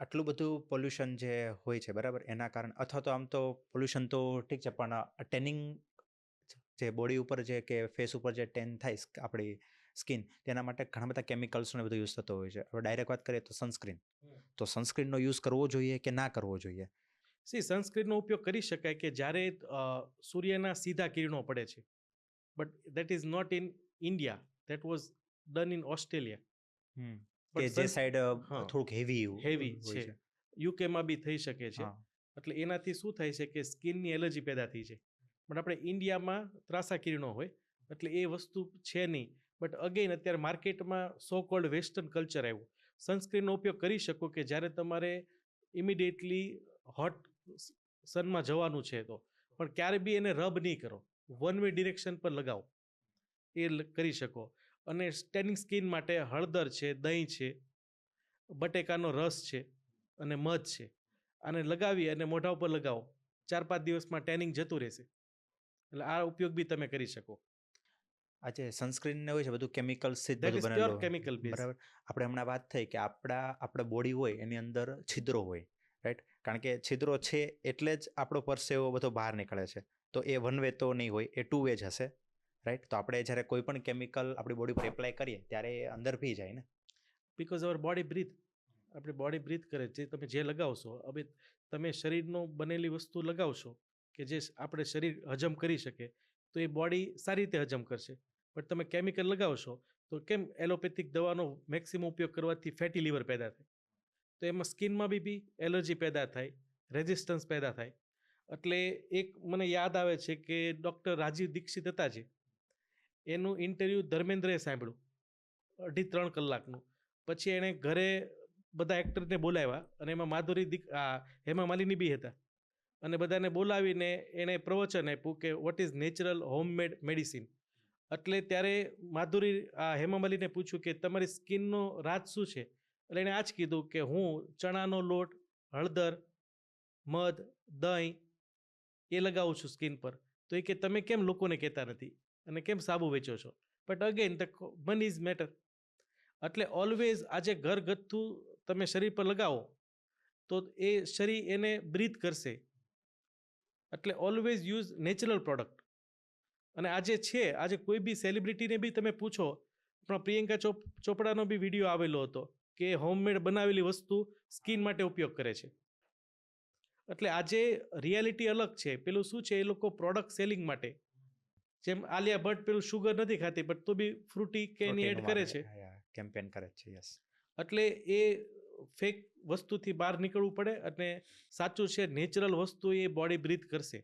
આટલું બધું પોલ્યુશન જે હોય છે બરાબર? એના કારણે અથવા તો આમ તો પોલ્યુશન તો ઠીક છે પણ ટેનિંગ જે બોડી ઉપર જે કે ફેસ ઉપર જે ટેન થાય આપણી સ્કિન તેના માટે ઘણા બધા કેમિકલ્સનો બધું યુઝ થતો હોય છે. હવે ડાયરેક્ટ વાત કરીએ તો સનસ્ક્રીન તો સનસ્ક્રીનનો યુઝ કરવો જોઈએ કે ના કરવો જોઈએ? સી સનસ્ક્રીનનો ઉપયોગ કરી શકાય કે જ્યારે સૂર્યના સીધા કિરણો પડે છે. But that is not in India that was done in Australia કે જે સાઈડ થોડુંક હેવી હેવી છે. યુકેમાં બી થઈ શકે છે. એટલે એનાથી શું થાય છે કે સ્કિનની એલર્જી પેદા થઈ છે પણ આપણે ઇન્ડિયામાં ત્રાસા કિરણો હોય એટલે એ વસ્તુ છે નહીં. બટ અગેન અત્યારે માર્કેટમાં સો કોલ્ડ વેસ્ટર્ન કલ્ચર આવ્યું. સનસ્ક્રીનનો ઉપયોગ કરી શકો કે જ્યારે તમારે ઇમિડિયેટલી હોટ સનમાં જવાનું છે તો. પણ ક્યારે બી એને રબ નહીં કરો. વન વે ડિરેક્શન પર લગાવો. એ કરી શકો. અને ટેનિંગ સ્કિન માટે હળદર છે દહીં છે બટેકાનો રસ છે અને મધ છે. આને લગાવી અને મોઢા ઉપર લગાવો. ચાર પાંચ દિવસમાં ટેનિંગ જતું રહેશે. એટલે આ ઉપયોગ બી તમે કરી શકો. આજે સનસ્ક્રીન ને હોય છે બધું કેમિકલ જ બનેલું કેમિકલ બરાબર? આપણે હમણાં વાત થઈ કે આપણા આપણે બોડી હોય એની અંદર છિદ્રો હોય રાઈટ કારણ કે છિદ્રો છે એટલે જ આપણો પરસેવો બધો બહાર નીકળે છે. તો એ વન વે તો નહીં હોય એ ટુ વે જ હશે. રાઈટ તો આપણે જ્યારે કોઈ પણ કેમિકલ આપણી બોડી પર એપ્લાય કરીએ, ત્યારે અંદર પી જાય ને. બીકોઝ અવર બોડી બ્રીથ આપણી બોડી બ્રીથ કરે જે તમે જે લગાવશો, હવે તમે શરીરનો બનેલી વસ્તુ લગાવશો કે જે આપણે શરીર હજમ કરી શકે, તો એ બોડી સારી રીતે હજમ કરશે. બટ તમે કેમિકલ લગાવશો, તો કેમ એલોપેથિક દવાનો મેક્સિમમ ઉપયોગ કરવાથી ફેટી લીવર પેદા થાય? તો એમાં સ્કિનમાં બી બી એલર્જી પેદા થાય રેઝિસ્ટન્સ પેદા થાય. એટલે એક મને યાદ આવે છે કે ડૉક્ટર રાજીવ દીક્ષિત હતા જે એનું ઇન્ટરવ્યૂ ધર્મેન્દ્રએ સાંભળ્યું. અઢી ત્રણ કલાકનું. પછી એણે ઘરે બધા એક્ટરને બોલાવ્યા અને એમાં માધુરી દીક, આ, હેમા માલિની બી હતા. અને બધાને બોલાવીને એણે પ્રવચન આપ્યું કે what is natural homemade medicine એટલે ત્યારે માધુરી, આ, હેમા માલિને પૂછ્યું કે, તમારી સ્કિનનો રાજ શું છે? એટલે એણે આ જ કીધું કે, હું ચણાનો લોટ, હળદર, મધ, દહીં એ લગાવું છું સ્કિન પર. તો એ કે, તમે કેમ લોકોને કહેતા નથી? અને કેમ સાબુ વેચો છો? But again the money is matter એટલે ઓલવેઝ આજે ઘરગથ્થુ તમે શરીર પર લગાવો, તો એ શરીર એને બ્રીથ કરશે. એટલે ઓલવેઝ યુઝ નેચરલ પ્રોડક્ટ અને આજે છે, આજે કોઈ બી સેલિબ્રિટીને બી તમે પૂછો, પણ પ્રિયંકા ચોપ, ચોપડાનો બી વીડિયો આવેલો હતો કે હોમમેડ બનાવેલી વસ્તુ સ્કિન માટે ઉપયોગ કરે છે. એટલે આજે રિયાલિટી અલગ છે. પેલું શું છે? એ લોકો પ્રોડક્ટ સેલિંગ માટે. જેમ આલિયા ભટ્ટ પેલું શુગર નથી ખાતી બટ તો બી ફ્રૂટી કે એની એડ કરે છે. કેમ્પેન કરે છે યસ એટલે એ ફેક વસ્તુથી બહાર નીકળવું પડે અને સાચું છે નેચરલ વસ્તુ એ બોડી બ્રીથ કરશે.